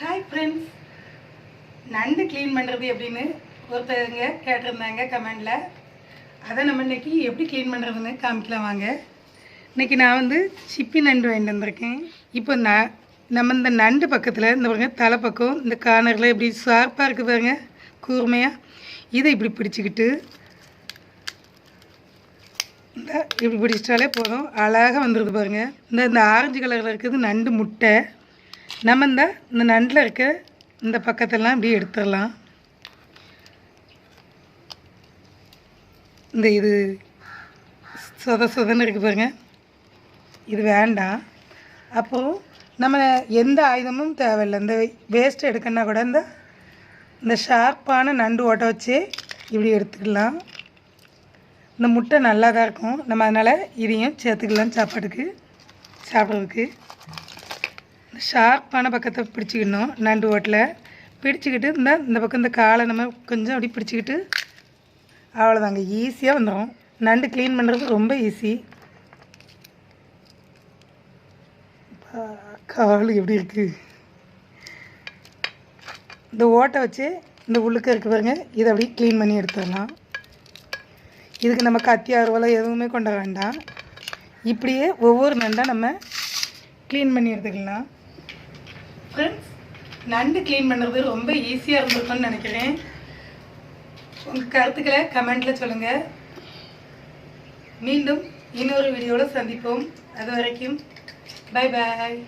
Hi friends நண்டு clean பண்ணுறது எப்படின்னு ஒருத்தவங்க கேட்டிருந்தாங்க கமெண்டில். அதை நம்ம இன்னைக்கு எப்படி க்ளீன் பண்ணுறதுன்னு காமிக்கலாம் வாங்க. இன்னைக்கு நான் வந்து சிப்பி நண்டு வாங்கிட்டு வந்திருக்கேன். இப்போ நான் நம்ம இந்த நண்டு பக்கத்தில் இந்த பாருங்க தலை பக்கம் இந்த கார்னரில் இப்படி ஷார்ப்பாக இருக்குது பாருங்க கூர்மையாக இதை இப்படி பிடிச்சிக்கிட்டு இந்த இப்படி பிடிச்சிட்டாலே போதும். அழகாக வந்துடுது பாருங்கள் இந்த இந்த ஆரஞ்சு கலரில் இருக்குது நண்டு முட்டை. நம்ம இந்த இந்த நண்டில் இருக்க இந்த பக்கத்தெல்லாம் இப்படி எடுத்துடலாம். இந்த இது சொத சொதன்னு இருக்குது பாருங்கள் இது வேண்டாம். அப்புறம் நம்ம எந்த ஆயுதமும் தேவையில்லை. இந்த வேஸ்ட் எடுக்கணுன்னா கூட இந்த இந்த ஷார்ப்பான நண்டு ஓட்ட வச்சு இப்படி எடுத்துக்கலாம். இந்த முட்டை நல்லா தான் இருக்கும். நம்ம அதனால் இதையும் சேர்த்துக்கலாம் சாப்பாட்டுக்கு சாப்பிட்றதுக்கு. ஷார்ப்பான பக்கத்தை பிடிச்சிக்கணும். நண்டு ஓட்டில். பிடிச்சிக்கிட்டு இந்த இந்த பக்கம் இந்த காலை நம்ம கொஞ்சம் அப்படி பிடிச்சிக்கிட்டு அவ்வளோதாங்க ஈஸியாக வந்துடும் நண்டு க்ளீன் பண்ணுறது ரொம்ப ஈஸி கால் எப்படி இருக்குது இந்த ஓட்டை வச்சு இந்த உள்ளுக்க இருக்கு பாருங்க. இதை அப்படியே க்ளீன் பண்ணி எடுத்துடலாம். இதுக்கு நம்ம கத்தி அருவலை எதுவுமே கொண்டு வேண்டாம். இப்படியே ஒவ்வொரு நண்டாக நம்ம க்ளீன் பண்ணி எடுத்துக்கலாம். ஃப்ரெண்ட்ஸ் நண்டு க்ளீன் பண்ணுறது ரொம்ப ஈஸியாக இருந்திருக்கும்னு நினைக்கிறேன். உங்கள் கருத்துக்களை கமெண்ட்டில் சொல்லுங்கள் மீண்டும் இன்னொரு வீடியோவில் சந்திப்போம். அது வரைக்கும் பை பாய்